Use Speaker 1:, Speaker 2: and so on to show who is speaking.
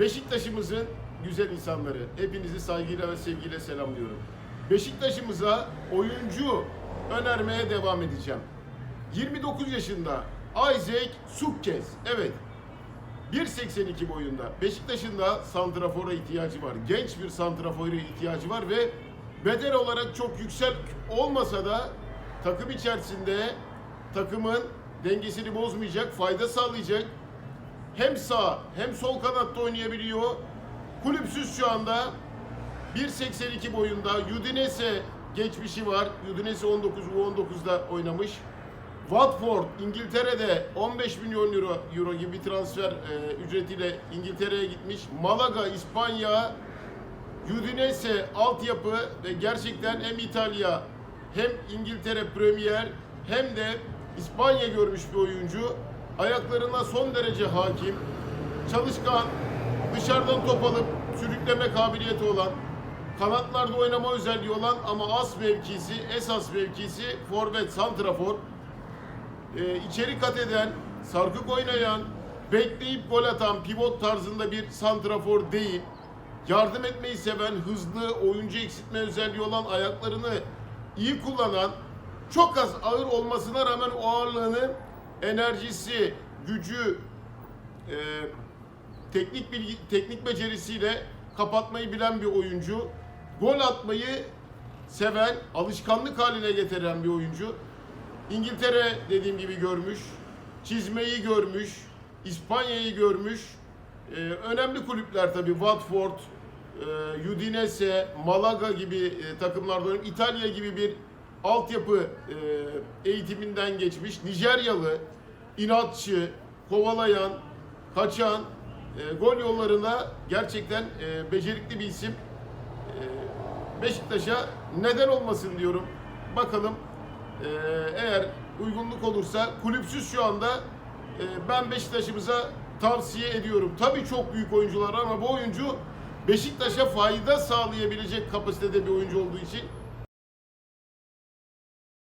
Speaker 1: Beşiktaş'ımızın güzel insanları. Hepinizi saygıyla ve sevgiyle selamlıyorum. Beşiktaş'ımıza oyuncu önermeye devam edeceğim. 29 yaşında Isaac Sukkez. Evet. 1.82 boyunda. Beşiktaş'ın da santrafora ihtiyacı var. Genç bir santrafora ihtiyacı var ve bedel olarak çok yüksek olmasa da takım içerisinde takımın dengesini bozmayacak, fayda sağlayacak. Hem sağ hem sol kanatta oynayabiliyor. Kulüpsüz şu anda 1.82 boyunda. Udinese geçmişi var. Udinese 19 U19'da oynamış. Watford İngiltere'de 15 milyon euro, euro gibi bir transfer e, ücretiyle İngiltere'ye gitmiş. Malaga İspanya Udinese altyapı ve gerçekten hem İtalya hem İngiltere Premier hem de İspanya görmüş bir oyuncu. Ayaklarına son derece hakim, çalışkan, dışarıdan top alıp sürükleme kabiliyeti olan, kanatlarda oynama özelliği olan ama as mevkisi, esas mevkisi forvet, santrafor. Ee, içeri kat eden, sarkık oynayan, bekleyip gol atan pivot tarzında bir santrafor değil. Yardım etmeyi seven, hızlı, oyuncu eksiltme özelliği olan, ayaklarını iyi kullanan, çok az ağır olmasına rağmen o ağırlığını enerjisi, gücü, e, teknik bilgi, teknik becerisiyle kapatmayı bilen bir oyuncu. Gol atmayı seven, alışkanlık haline getiren bir oyuncu. İngiltere dediğim gibi görmüş, çizmeyi görmüş, İspanya'yı görmüş. Ee, önemli kulüpler tabii Watford, e, Udinese, Malaga gibi e, takımlarda oynamış. İtalya gibi bir altyapı e, eğitiminden geçmiş. Nijeryalı, inatçı, kovalayan, kaçan, e, gol yollarında gerçekten e, becerikli bir isim. E, Beşiktaş'a neden olmasın diyorum. Bakalım e, eğer uygunluk olursa kulüpsüz şu anda e, ben Beşiktaş'ımıza tavsiye ediyorum. Tabii çok büyük oyuncular ama bu oyuncu Beşiktaş'a fayda sağlayabilecek kapasitede bir oyuncu olduğu için